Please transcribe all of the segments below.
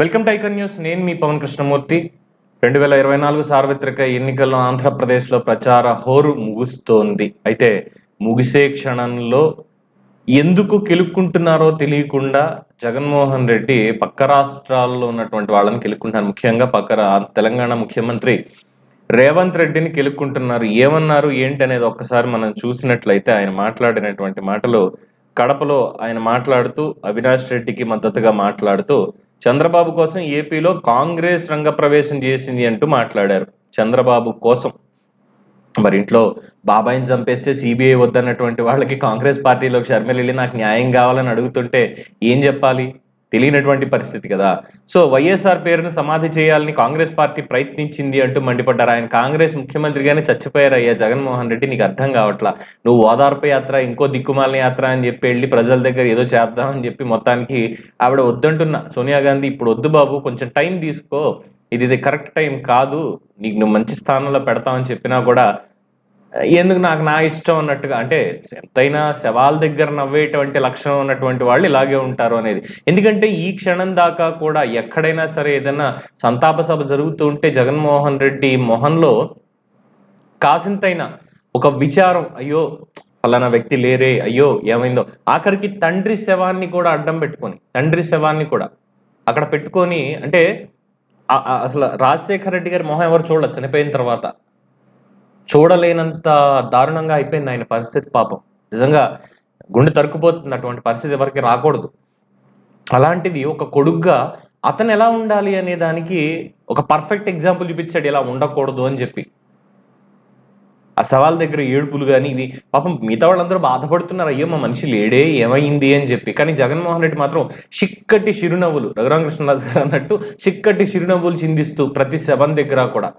Welcome to icon news. నేను మీ పవన్ కృష్ణమూర్తి. రెండు వేల ఇరవై నాలుగు సార్వత్రిక ఎన్నికల్లో ఆంధ్రప్రదేశ్లో ప్రచార హోరు ముగుస్తోంది. అయితే ముగిసే క్షణంలో ఎందుకు కెలుక్కుంటున్నారో తెలియకుండా జగన్మోహన్ రెడ్డి పక్క రాష్ట్రాల్లో ఉన్నటువంటి వాళ్ళని కెలుక్కుంటున్నారు. ముఖ్యంగా పక్క తెలంగాణ ముఖ్యమంత్రి రేవంత్ రెడ్డిని కెలుక్కుంటున్నారు. ఏమన్నారు ఏంటి అనేది ఒక్కసారి మనం చూసినట్లయితే ఆయన మాట్లాడినటువంటి మాటలు కడపలో ఆయన మాట్లాడుతూ అవినాష్ రెడ్డికి మద్దతుగా మాట్లాడుతూ చంద్రబాబు కోసం ఏపీలో కాంగ్రెస్ రంగ ప్రవేశం చేసింది అంటూ మాట్లాడారు. చంద్రబాబు కోసం. మరి ఇంట్లో బాబాయిని చంపేస్తే సిబిఐ వద్దన్నటువంటి వాళ్ళకి కాంగ్రెస్ పార్టీలోకి షర్మిల వెళ్ళి నాకు న్యాయం కావాలని అడుగుతుంటే ఏం చెప్పాలి? తెలియనటువంటి పరిస్థితి కదా. సో వైఎస్ఆర్ పేరును సమాధి చేయాలని కాంగ్రెస్ పార్టీ ప్రయత్నించింది అంటూ మండిపడ్డారు. ఆయన కాంగ్రెస్ ముఖ్యమంత్రిగానే చచ్చిపోయారు అయ్యా జగన్మోహన్ రెడ్డి. నీకు అర్థం కావట్లా. నువ్వు ఓదార్పు యాత్ర ఇంకో దిక్కుమాలిన యాత్ర అని చెప్పి వెళ్ళి ప్రజల దగ్గర ఏదో చేద్దామని చెప్పి మొత్తానికి ఆవిడ వద్దంటున్నా. సోనియా గాంధీ ఇప్పుడు వద్దు బాబు కొంచెం టైం తీసుకో. ఇది ఇది కరెక్ట్ టైం కాదు. నీకు నువ్వు మంచి స్థానంలో పెడతామని చెప్పినా కూడా ఎందుకు నాకు నా ఇష్టం అన్నట్టుగా అంటే ఎంతైనా శవాల దగ్గర నవ్వేటువంటి లక్షణం ఉన్నటువంటి వాళ్ళు ఇలాగే ఉంటారు అనేది. ఎందుకంటే ఈ క్షణం దాకా కూడా ఎక్కడైనా సరే ఏదైనా సంతాప సభ జరుగుతూ ఉంటే జగన్మోహన్ రెడ్డి మొహంలో కాసింతైనా ఒక విచారం అయ్యో ఫలానా వ్యక్తి లేరే అయ్యో ఏమైందో. ఆఖరికి తండ్రి శవాన్ని కూడా అడ్డం పెట్టుకొని తండ్రి శవాన్ని కూడా అక్కడ పెట్టుకొని అంటే అసలు రాజశేఖర రెడ్డి గారి మొహం ఎవరు చూడలేదు చనిపోయిన తర్వాత. చూడలేనంత దారుణంగా అయిపోయింది ఆయన పరిస్థితి పాపం. నిజంగా గుండె తరుక్కుపోతుంది అటువంటి పరిస్థితి ఎవరికి రాకూడదు. అలాంటిది ఒక కొడుగ్గా అతను ఎలా ఉండాలి అనే దానికి ఒక పర్ఫెక్ట్ ఎగ్జాంపుల్ చూపించాడు ఇలా ఉండకూడదు అని చెప్పి. ఆ సవాల్ దగ్గర ఏడుపులు కానీ ఇవి పాపం మిగతా వాళ్ళందరూ బాధపడుతున్నారు అయ్యో మా మనిషి లేడే ఏమైంది? అని చెప్పి. కానీ జగన్మోహన్ రెడ్డి మాత్రం చిక్కటి చిరునవ్వులు రఘురామకృష్ణరాజు గారు అన్నట్టు చిక్కటి చిరునవ్వులు చిందిస్తూ ప్రతి శవం దగ్గర కూడా.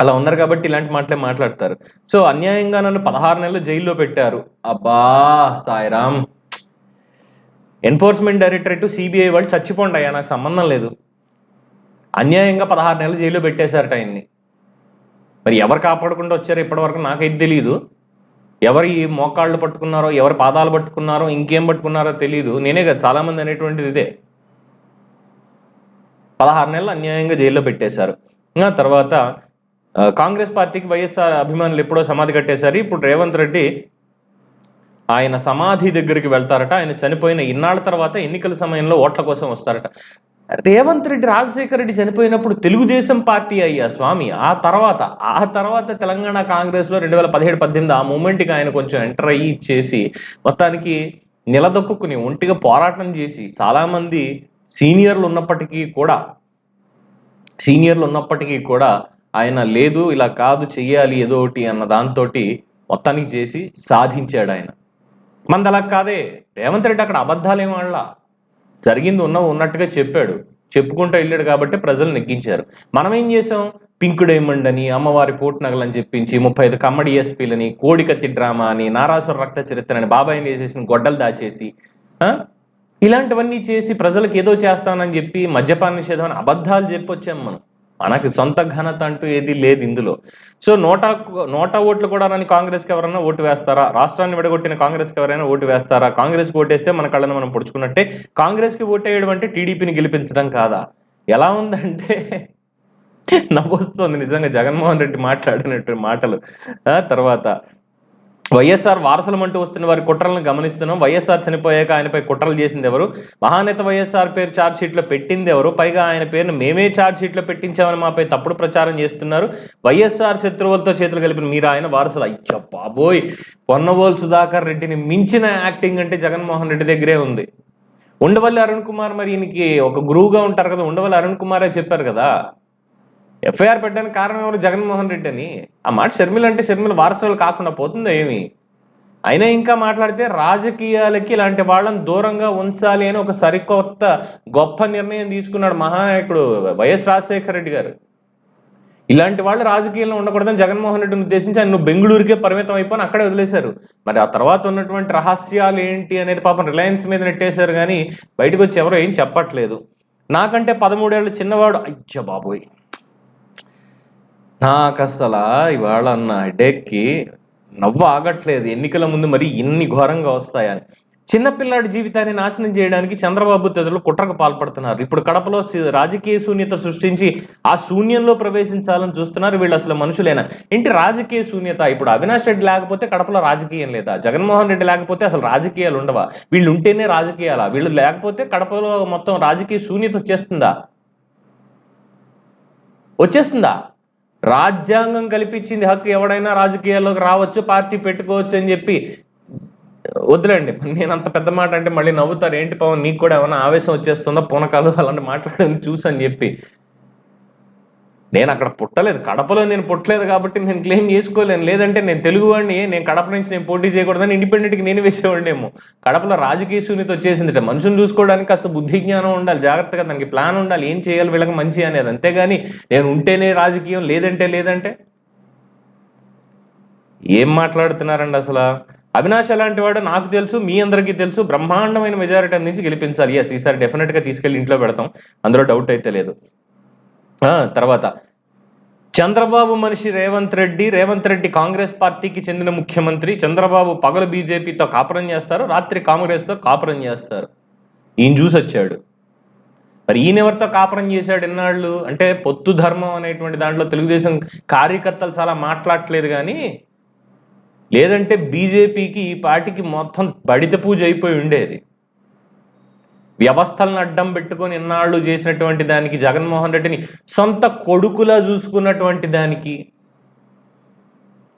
అలా ఉన్నారు కాబట్టి ఇలాంటి మాటలే మాట్లాడతారు. సో అన్యాయంగా నన్ను పదహారు నెలలు జైల్లో పెట్టారు. అబ్బా సాయిరామ్ ఎన్ఫోర్స్మెంట్ డైరెక్టరేట్ సిబిఐ వాళ్ళు చచ్చిపోండి అయ్యా నాకు సంబంధం లేదు. అన్యాయంగా పదహారు నెలలు జైల్లో పెట్టేశారట ఆయన్ని. మరి ఎవరు కాపాడకుండా వచ్చారో ఇప్పటివరకు నాకైతే తెలియదు ఎవరు ఈ మోకాళ్ళు పట్టుకున్నారో ఎవరు పాదాలు పట్టుకున్నారో ఇంకేం పట్టుకున్నారో తెలియదు నేనే కదా చాలా మంది అనేటువంటిది ఇదే. పదహారు నెలలు అన్యాయంగా జైల్లో పెట్టేశారు. ఇంకా తర్వాత కాంగ్రెస్ పార్టీకి వైఎస్ఆర్ అభిమానులు ఎప్పుడో సమాధి కట్టేశారు. ఇప్పుడు రేవంత్ రెడ్డి ఆయన సమాధి దగ్గరికి వెళ్తారట. ఆయన చనిపోయిన ఇన్నాళ్ళ తర్వాత ఎన్నికల సమయంలో ఓట్ల కోసం వస్తారట. రేవంత్ రెడ్డి రాజశేఖర రెడ్డి చనిపోయినప్పుడు తెలుగుదేశం పార్టీ అయ్యా స్వామి. ఆ తర్వాత ఆ తర్వాత తెలంగాణ కాంగ్రెస్లో రెండు వేల పదిహేడు పద్దెనిమిది ఆ మూమెంట్కి ఆయన కొంచెం ఎంటర్ అయ్యి చేసి మొత్తానికి నిలదొక్కుని ఒంటిగా పోరాటం చేసి చాలామంది సీనియర్లు ఉన్నప్పటికీ కూడా సీనియర్లు ఉన్నప్పటికీ కూడా ఆయన లేదు ఇలా కాదు చెయ్యాలి ఏదో ఒకటి అన్న దాంతో మొత్తానికి చేసి సాధించాడు ఆయన. మంది అలా కాదే రేవంత్ రెడ్డి అక్కడ అబద్ధాలు ఏం జరిగింది ఉన్న ఉన్నట్టుగా చెప్పాడు. చెప్పుకుంటూ వెళ్ళాడు కాబట్టి ప్రజలు నెగ్గించారు. మనం ఏం చేసాం పింక్ డైమండ్ అని అమ్మవారి కోట్ చెప్పించి ముప్పై ఐదు కమ్మడి ఎస్పీలని కోడికత్తి డ్రామా అని నారాసుర రక్త చరిత్ర అని బాబాయిని వేసేసిన గొడ్డలు దాచేసి ఆ? ఇలాంటివన్నీ చేసి ప్రజలకు ఏదో చేస్తానని చెప్పి మద్యపాన నిషేధం అని అబద్ధాలు చెప్పొచ్చాం మనం. మనకి సొంత ఘనత అంటూ ఏది లేదు ఇందులో. సో నోటా నోటా ఓట్లు కూడా రాని కాంగ్రెస్కి ఎవరైనా ఓటు వేస్తారా? రాష్ట్రాన్ని విడగొట్టిన కాంగ్రెస్కి ఎవరైనా ఓటు వేస్తారా? కాంగ్రెస్కి ఓటేస్తే మన కళ్ళను మనం పొడుచుకున్నట్టే కాంగ్రెస్కి ఓటేయడం అంటే టీడీపీని గెలిపించడం కాదా? ఎలా ఉందంటే నవ్వొస్తుంది నిజంగా జగన్మోహన్ రెడ్డి మాట్లాడినట్టు మాటలు. ఆ తర్వాత వైఎస్ఆర్ వారసులం అంటూ వస్తున్న వారి కుట్రలను గమనిస్తున్నాం. వైఎస్ఆర్ చనిపోయాక ఆయనపై కుట్రలు చేసింది ఎవరు? మహానేత వైఎస్ఆర్ పేరు ఛార్జ్ షీట్లో పెట్టింది ఎవరు? పైగా ఆయన పేరును మేమే ఛార్జ్ షీట్లో పెట్టించామని మాపై తప్పుడు ప్రచారం చేస్తున్నారు. వైఎస్ఆర్ శత్రువులతో చేతులు కలిపిన మీరు ఆయన వారసులు. అయ్యో బాబోయ్! పొన్నవోలు సుధాకర్ రెడ్డిని మించిన యాక్టింగ్ అంటే జగన్మోహన్ రెడ్డి దగ్గరే ఉంది. ఉండవల్లి అరుణ్ కుమార్ మరి ఈయనకి ఒక గురువుగా ఉంటారు కదా. ఉండవల్లి అరుణ్ కుమారే చెప్పారు కదా. ఎఫ్ఐఆర్ పెట్టడానికి కారణం ఎవరు? జగన్మోహన్ రెడ్డి అని. ఆ మాట షర్మిల అంటే షర్మిల వారసులు కాకుండా పోతుందా ఏమి? అయినా ఇంకా మాట్లాడితే రాజకీయాలకి ఇలాంటి వాళ్ళని దూరంగా ఉంచాలి అని ఒక సరికొత్త గొప్ప నిర్ణయం తీసుకున్నాడు మహానాయకుడు వైఎస్ రాజశేఖర రెడ్డి గారు. ఇలాంటి వాళ్ళు రాజకీయాల్లో ఉండకూడదని జగన్మోహన్ రెడ్డిని ఉద్దేశించి ఆయన నువ్వు బెంగళూరుకే పరిమితం అయిపోయి అక్కడే వదిలేశారు. మరి ఆ తర్వాత ఉన్నటువంటి రహస్యాలు ఏంటి అనేది పాపం రిలయన్స్ మీద నెట్టేశారు కానీ బయటకు వచ్చి ఎవరో ఏం చెప్పట్లేదు. నాకంటే పదమూడేళ్ళు చిన్నవాడు. అయ్య బాబోయ్! నాకు అసలు ఇవాళ అన్న హెడేక్కి నవ్వు ఆగట్లేదు ఎన్నికల ముందు మరి ఇన్ని ఘోరంగా వస్తాయని. చిన్నపిల్లాడి జీవితాన్ని నాశనం చేయడానికి చంద్రబాబు తదిలో కుట్రకు పాల్పడుతున్నారు. ఇప్పుడు కడపలో రాజకీయ శూన్యత సృష్టించి ఆ శూన్యంలో ప్రవేశించాలని చూస్తున్నారు. వీళ్ళు అసలు మనుషులేనా? ఏంటి రాజకీయ శూన్యత? ఇప్పుడు అవినాష్ రెడ్డి లేకపోతే కడపలో రాజకీయం లేదా? జగన్మోహన్ రెడ్డి లేకపోతే అసలు రాజకీయాలు ఉండవా? వీళ్ళు ఉంటేనే రాజకీయాలా? వీళ్ళు లేకపోతే కడపలో మొత్తం రాజకీయ శూన్యత వచ్చేస్తుందా? వచ్చేస్తుందా? రాజ్యాంగం కల్పించింది హక్కు ఎవడైనా రాజకీయాల్లోకి రావచ్చు పార్టీ పెట్టుకోవచ్చు అని చెప్పి వద్దులేండి నేను అంత పెద్ద మాట అంటే మళ్ళీ నవ్వుతారు. ఏంటి పవన్ నీకు కూడా ఏమైనా ఆవేశం వచ్చేస్తుందో? పూనకాలు అలాంటి మాట్లాడని చూసని చెప్పి నేను అక్కడ పుట్టలేదు కడపలో నేను పుట్టలేదు కాబట్టి నేను క్లెయిమ్ చేసుకోలేను. లేదంటే నేను తెలుగువాడిని నేను కడప నుంచి నేను పోటీ చేయకూడదని ఇండిపెండెంట్కి నేను వేసేవాడినేమో. కడపలో రాజకీయ శూన్యత వచ్చేసింది మనుషులు చూసుకోవడానికి కాస్త బుద్ధి జ్ఞానం ఉండాలి జాగ్రత్తగా దానికి ప్లాన్ ఉండాలి ఏం చేయాలి వీళ్ళకి మంచి అనేది. అంతేగాని నేను ఉంటేనే రాజకీయం లేదంటే లేదంటే? ఏం మాట్లాడుతున్నారండి అసలు? అవినాష్ అలాంటి వాడు నాకు తెలుసు మీ అందరికీ తెలుసు. బ్రహ్మాండమైన మెజారిటీ అందించి గెలిపించాలి. ఎస్ ఈసారి డెఫినెట్గా తీసుకెళ్ళి ఇంట్లో పెడతాం. అందులో డౌట్ అయితే లేదు. తర్వాత. చంద్రబాబు మనిషి రేవంత్ రెడ్డి రేవంత్ రెడ్డి కాంగ్రెస్ పార్టీకి చెందిన ముఖ్యమంత్రి చంద్రబాబు పగలు బీజేపీతో కాపురం చేస్తారు రాత్రి కాంగ్రెస్తో కాపురం చేస్తారు. ఈయన చూసి వచ్చాడు. మరి ఈయన ఎవరితో కాపురం చేశాడు ఇన్నాళ్ళు? అంటే పొత్తు ధర్మం అనేటువంటి దాంట్లో తెలుగుదేశం కార్యకర్తలు చాలా మాట్లాడట్లేదు కానీ లేదంటే బీజేపీకి ఈ పార్టీకి మొత్తం బడిత పూజ అయిపోయి ఉండేది. వ్యవస్థలను అడ్డం పెట్టుకొని ఇన్నాళ్ళు చేసినటువంటి దానికి జగన్మోహన్ రెడ్డిని సొంత కొడుకులా చూసుకున్నటువంటి దానికి.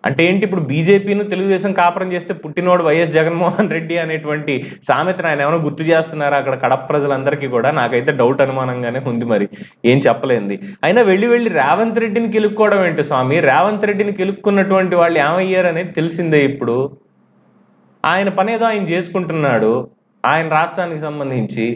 అంటే ఏంటి ఇప్పుడు బీజేపీను తెలుగుదేశం కాపురం చేస్తే పుట్టినోడు వైఎస్ జగన్మోహన్ రెడ్డి అనేటువంటి సామెతను ఆయన ఏమైనా గుర్తు చేస్తున్నారా? అక్కడ కడప ప్రజలందరికీ కూడా నాకైతే డౌట్ అనుమానంగానే ఉంది మరి. ఏం చెప్పలేంది. అయినా వెళ్ళి వెళ్ళి రేవంత్ రెడ్డిని కెలుక్కోవడం ఏంటి స్వామి? రేవంత్ రెడ్డిని కెలుక్కున్నటువంటి వాళ్ళు ఏమయ్యారు అనేది తెలిసిందే ఇప్పుడు. ఆయన పనేదో ఆయన చేసుకుంటున్నాడు. ఆయన రాష్ట్రానికి సంబంధించి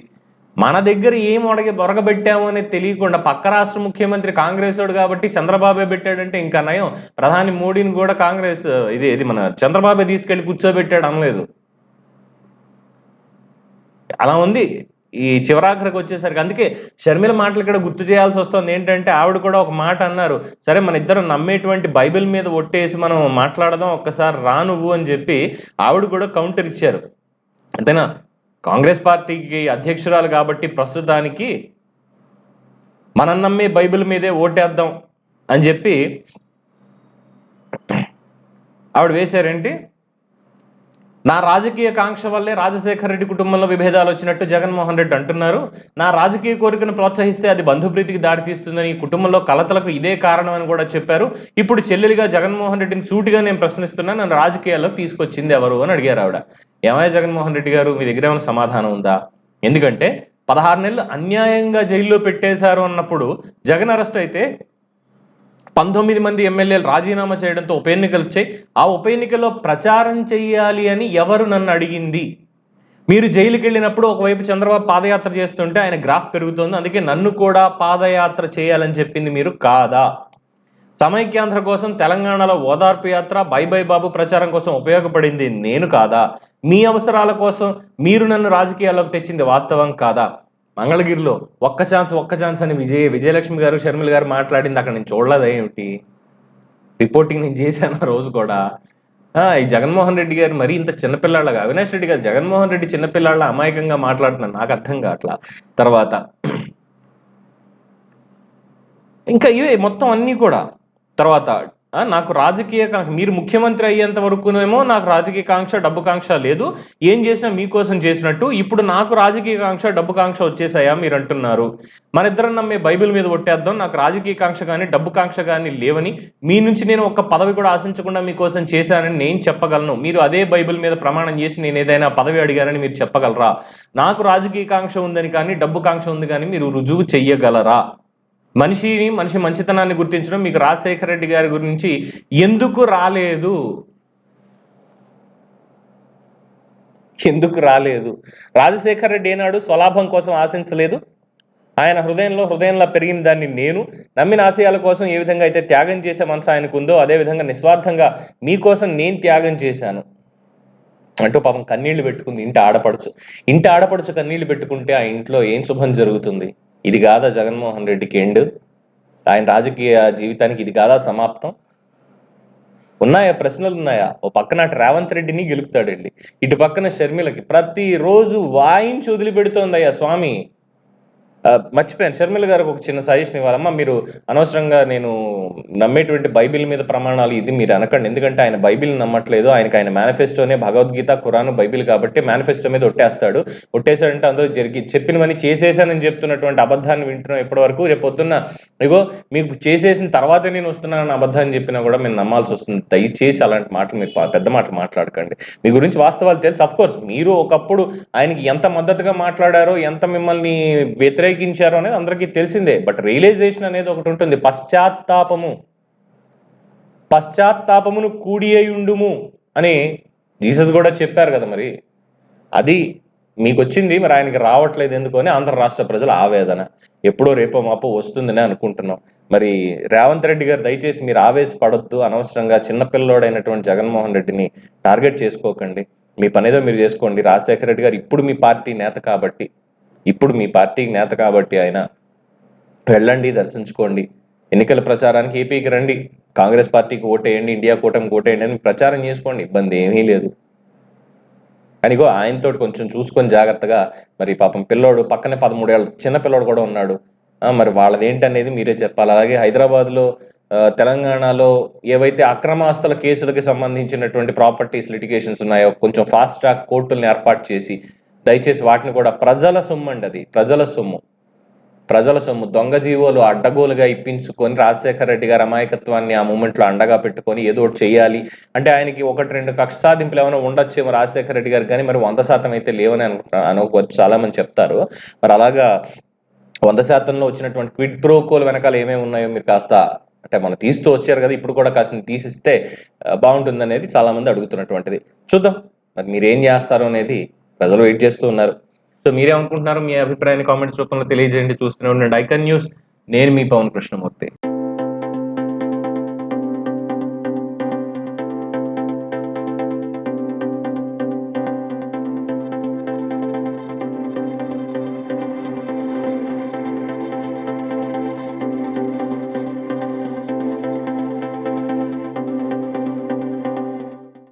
మన దగ్గర ఏం ఒడగ బొరగబెట్టాము అనేది తెలియకుండా పక్క రాష్ట్ర ముఖ్యమంత్రి కాంగ్రెస్ వాడు కాబట్టి చంద్రబాబే పెట్టాడంటే ఇంకా నయం. ప్రధాని మోడీని కూడా కాంగ్రెస్ ఇది ఇది మన చంద్రబాబే తీసుకెళ్ళి కూర్చోబెట్టాడు అనలేదు. అలా ఉంది. ఈ చివరాఖరికి వచ్చేసరికి అందుకే షర్మిల మాటలు ఇక్కడ గుర్తు చేయాల్సి వస్తుంది. ఏంటంటే ఆవిడ కూడా ఒక మాట అన్నారు. సరే మన ఇద్దరం నమ్మేటువంటి బైబిల్ మీద ఒట్టేసి మనం మాట్లాడదాం ఒక్కసారి రా నువ్వు అని చెప్పి ఆవిడ కూడా కౌంటర్ ఇచ్చారు. అంతేనా? కాంగ్రెస్ పార్టీకి అధ్యక్షురాలు కాబట్టి ప్రస్తుతానికి మనం నమ్మి బైబిల్ మీదే ఓటేద్దాం అని చెప్పి ఆవిడ వేశారేంటి? నా రాజకీయ కాంక్ష వల్లే రాజశేఖర రెడ్డి కుటుంబంలో విభేదాలు వచ్చినట్టు జగన్మోహన్ రెడ్డి అంటున్నారు. నా రాజకీయ కోరికను ప్రోత్సహిస్తే అది బంధుప్రీతికి దారితీస్తుందని ఈ కుటుంబంలో కలతలకు ఇదే కారణం అని కూడా చెప్పారు. ఇప్పుడు చెల్లెలిగా జగన్మోహన్ రెడ్డిని సూటిగా నేను ప్రశ్నిస్తున్నా నన్ను రాజకీయాల్లోకి తీసుకొచ్చింది ఎవరు అని అడిగారు ఆవిడ. ఏమయ్య జగన్మోహన్ రెడ్డి గారు మీ దగ్గర ఏమైనా సమాధానం ఉందా? ఎందుకంటే పదహారు నెలలు అన్యాయంగా జైల్లో పెట్టేశారు అన్నప్పుడు జగన్ అరెస్ట్ అయితే పంతొమ్మిది మంది ఎమ్మెల్యేలు రాజీనామా చేయడంతో ఉప ఎన్నికలు వచ్చాయి. ఆ ఉప ఎన్నికల్లో ప్రచారం చేయాలి అని ఎవరు నన్ను అడిగింది? మీరు జైలుకి వెళ్ళినప్పుడు ఒకవైపు చంద్రబాబు పాదయాత్ర చేస్తుంటే ఆయన గ్రాఫ్ పెరుగుతోంది. అందుకే నన్ను కూడా పాదయాత్ర చేయాలని చెప్పింది మీరు కాదా? సమైక్యాంధ్ర కోసం తెలంగాణలో ఓదార్పు యాత్ర బై బై బాబు ప్రచారం కోసం ఉపయోగపడింది నేను కాదా? మీ అవసరాల కోసం మీరు నన్ను రాజకీయాల్లోకి తెచ్చింది వాస్తవం కాదా? మంగళగిరిలో ఒక్క ఛాన్స్ ఒక్క ఛాన్స్ అని విజయ విజయలక్ష్మి గారు షర్మిల గారు మాట్లాడింది. అక్కడ నేను చూడలేదు ఏమిటి? రిపోర్టింగ్ నేను చేశాను ఆ రోజు కూడా. ఆ, ఈ జగన్మోహన్ రెడ్డి గారు మరి ఇంత చిన్నపిల్లాళ్ళగా. అవినాష్ రెడ్డి గారు జగన్మోహన్ రెడ్డి చిన్నపిల్లాళ్ళ అమాయకంగా మాట్లాడుతున్నాను నాకు అర్థం కావట్లా. తర్వాత ఇంకా ఇవే మొత్తం అన్నీ కూడా. తర్వాత నాకు రాజకీయ కాంక్ష మీరు ముఖ్యమంత్రి అయ్యేంత వరకునేమో నాకు రాజకీయ కాంక్ష డబ్బు కాంక్ష లేదు. ఏం చేసినా మీకోసం చేసినట్టు. ఇప్పుడు నాకు రాజకీయ కాంక్ష డబ్బు కాంక్ష వచ్చేసాయా మీరు అంటున్నారు. మన ఇద్దరం నమ్మే బైబిల్ మీద కొట్టేద్దాం నాకు రాజకీయ కాంక్ష కానీ డబ్బు కాంక్ష కానీ లేవని మీ నుంచి నేను ఒక్క పదవి కూడా ఆశించకుండా మీకోసం చేశానని నేను చెప్పగలను. మీరు అదే బైబిల్ మీద ప్రమాణం చేసి నేను ఏదైనా పదవి అడిగానని మీరు చెప్పగలరా? నాకు రాజకీయ కాంక్ష ఉందని కానీ డబ్బు కాంక్ష ఉంది కానీ మీరు రుజువు చెయ్యగలరా? మనిషిని మనిషి మంచితనాన్ని గుర్తించడం మీకు రాజశేఖర రెడ్డి గారి గురించి ఎందుకు రాలేదు? ఎందుకు రాలేదు? రాజశేఖర రెడ్డి ఏనాడు స్వలాభం కోసం ఆశించలేదు. ఆయన హృదయంలో హృదయంలో పెరిగిన దాన్ని నేను నమ్మిన ఆశయాల కోసం ఏ విధంగా అయితే త్యాగం చేసే మనసు ఆయనకు ఉందో అదే విధంగా నిస్వార్థంగా మీకోసం నేను త్యాగం చేశాను. అంటూ పాపం కన్నీళ్ళు పెట్టుకుంది. ఇంటి ఆడపడుచు. ఇంటి ఆడపడుచు కన్నీళ్ళు పెట్టుకుంటే ఆ ఇంట్లో ఏం శుభం జరుగుతుంది? ఇది కాదా జగన్మోహన్ రెడ్డికి ఎండ్? ఆయన రాజకీయ జీవితానికి ఇది కాదా సమాప్తం? ఉన్నాయా ప్రశ్నలు ఉన్నాయా? ఓ పక్కన అటు రేవంత్ రెడ్డిని గెలుపుతాడండి. ఇటు పక్కన షర్మిలకి ప్రతిరోజు వాయించి వదిలిపెడుతోందయ్యా స్వామి. మర్చిపోయాను. షర్మిల గారికి ఒక చిన్న సజెషన్ ఇవ్వాలమ్మా. మీరు అనవసరంగా నేను నమ్మేటువంటి బైబిల్ మీద ప్రమాణాలు ఇది మీరు అనకండి. ఎందుకంటే ఆయన బైబిల్ నమ్మట్లేదు. ఆయనకు ఆయన మేనిఫెస్టోనే భగవద్గీత ఖురాను బైబిల్ కాబట్టి మేనిఫెస్టో మీద ఒట్టేస్తాడు. ఒట్టేశాడంటే అందులో జరిగి చెప్పినవన్నీ చేసేసానని చెప్తున్నటువంటి అబద్ధాన్ని వింటున్నాం ఇప్పటి వరకు రేపు పొద్దున్న ఇగో మీకు చేసేసిన తర్వాత నేను వస్తున్నానని అబద్ధాన్ని చెప్పినా కూడా మేము నమ్మాల్సి వస్తుంది. దయచేసి అలాంటి మాటలు మీరు పెద్ద మాటలు మాట్లాడకండి. మీ గురించి వాస్తవాలు తెలుసు. అఫ్ కోర్స్ మీరు ఒకప్పుడు ఆయనకి ఎంత మద్దతుగా మాట్లాడారో ఎంత మిమ్మల్ని కలిగించారు అనేది అందరికీ తెలిసిందే. బట్ రియలైజేషన్ అనేది ఒకటి ఉంటుంది. పశ్చాత్తాపము. పశ్చాత్తాపమును కూడి అయి ఉండుము అని జీసస్ కూడా చెప్పారు కదా మరి. అది మీకు వచ్చింది మరి ఆయనకి రావట్లేదు ఎందుకు అని ఆంధ్ర రాష్ట్ర ప్రజల ఆవేదన. ఎప్పుడో రేపో మాపో వస్తుందని అనుకుంటున్నాం. మరి రేవంత్ రెడ్డి గారు దయచేసి మీరు ఆవేశపడొద్దు. అనవసరంగా చిన్నపిల్లోడైనటువంటి జగన్మోహన్ రెడ్డిని టార్గెట్ చేసుకోకండి. మీ పనేదో మీరు చేసుకోండి. రాజశేఖర రెడ్డి గారు ఇప్పుడు మీ పార్టీ నేత కాబట్టి. ఇప్పుడు మీ పార్టీకి నేత కాబట్టి ఆయన వెళ్ళండి దర్శించుకోండి. ఎన్నికల ప్రచారానికి ఏపీకి రండి. కాంగ్రెస్ పార్టీకి ఓటేయండి ఇండియా కూటమికి ఓటేయండి అని ప్రచారం చేసుకోండి. ఇబ్బంది ఏమీ లేదు. అనిగో ఆయనతో కొంచెం చూసుకొని జాగ్రత్తగా మరి పాపం పిల్లోడు పక్కనే పదమూడేళ్ళ చిన్న పిల్లోడు కూడా ఉన్నాడు. మరి వాళ్ళది ఏంటనేది మీరే చెప్పాలి. అలాగే హైదరాబాద్లో తెలంగాణలో ఏవైతే అక్రమాస్తుల కేసులకి సంబంధించినటువంటి ప్రాపర్టీస్ లిటిగేషన్స్ ఉన్నాయో కొంచెం ఫాస్ట్ ట్రాక్ కోర్టుల్ని ఏర్పాటు చేసి దయచేసి వాటిని కూడా ప్రజల సొమ్ము అండి అది ప్రజల సొమ్ము. ప్రజల సొమ్ము. దొంగ జీవోలు అడ్డగోలుగా ఇప్పించుకొని రాజశేఖర రెడ్డి గారి అమాయకత్వాన్ని ఆ మూమెంట్లో అండగా పెట్టుకొని ఏదో ఒకటి చేయాలి. అంటే ఆయనకి ఒకటి రెండు కక్ష సాధింపులు ఏమైనా ఉండొచ్చేమో రాజశేఖర రెడ్డి గారికి కానీ మరి వంద శాతం అయితే లేవని అనుకుంటున్నాను అనుకోవచ్చు చాలా మంది చెప్తారు. మరి అలాగా వంద శాతంలో వచ్చినటువంటి క్విడ్ ప్రోకోలు వెనకాల ఏమేమి ఉన్నాయో మీరు కాస్త అంటే మనం తీస్తూ వచ్చారు కదా ఇప్పుడు కూడా కాస్త తీసిస్తే బాగుంటుంది అనేది చాలా మంది అడుగుతున్నటువంటిది. చూద్దాం. మరి మీరు ఏం అనేది ప్రజలు వెయిట్ చేస్తూ ఉన్నారు. సో మీరేమనుకుంటున్నారు మీ అభిప్రాయాన్ని కామెంట్స్ రూపంలో తెలియజేయండి. చూస్తూనే ఉండండి. ఐకన్ న్యూస్ నేను మీ పవన్ కృష్ణమూర్తి.